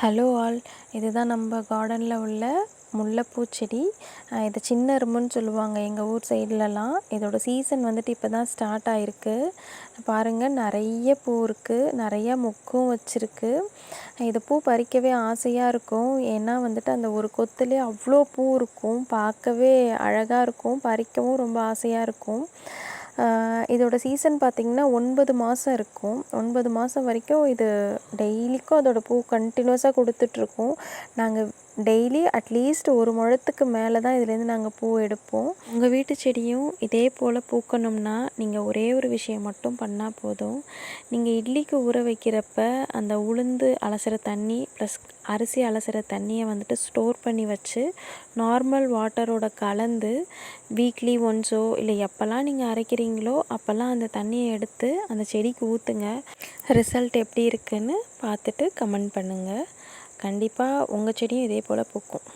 Hello all இதுதான் நம்ம கார்டனில் உள்ள முல்லைப்பூ செடி. இது சின்ன அரும்புன்னு சொல்லுவாங்க எங்கள் ஊர் சைட்லலாம் இதோட சீசன் வந்துட்டு இப்போ தான் ஸ்டார்ட் ஆகிருக்கு பாருங்கள் நிறைய பூ இருக்குது நிறையா மொக்கும் வச்சுருக்கு. இது பூ பறிக்கவே ஆசையாக இருக்கும். ஏன்னா வந்துட்டு அந்த ஒரு கொத்துலேயே அவ்வளோ பூ இருக்கும். பார்க்கவே அழகாக இருக்கும். பறிக்கவும் ரொம்ப ஆசையாக இருக்கும். இதோட சீசன் பார்த்திங்கன்னா ஒன்பது மாதம் இருக்கும். ஒன்பது மாதம் வரைக்கும் இது டெய்லிக்கும் அதோடய பூ கண்டினியூஸாக கொடுத்துட்ருக்கும் நாங்கள் டெய்லி அட்லீஸ்ட் ஒரு முழத்துக்கு மேலே தான் இதுலேருந்து நாங்கள் பூ எடுப்போம். உங்கள் வீட்டு செடியும் இதே போல் பூக்கணும்னா நீங்கள் ஒரே ஒரு விஷயம் மட்டும் பண்ணால் போதும். நீங்கள் இட்லிக்கு ஊற வைக்கிறப்ப அந்த உளுந்து அலசுகிற தண்ணி ப்ளஸ் அரிசி அலசுகிற தண்ணியை வந்துட்டு ஸ்டோர் பண்ணி வச்சு நார்மல் வாட்டரோட கலந்து வீக்லி ஒன்ஸோ இல்லை எப்போல்லாம் நீங்கள் அரைக்கிறீங்களோ அப்போல்லாம் அந்த தண்ணியை எடுத்து அந்த செடிக்கு ஊற்றுங்க. ரிசல்ட் எப்படி இருக்குன்னு பார்த்துட்டு கமெண்ட் பண்ணுங்கள் கண்டிப்பாக உங்கள் செடியும் இதே போல் பூக்கும்.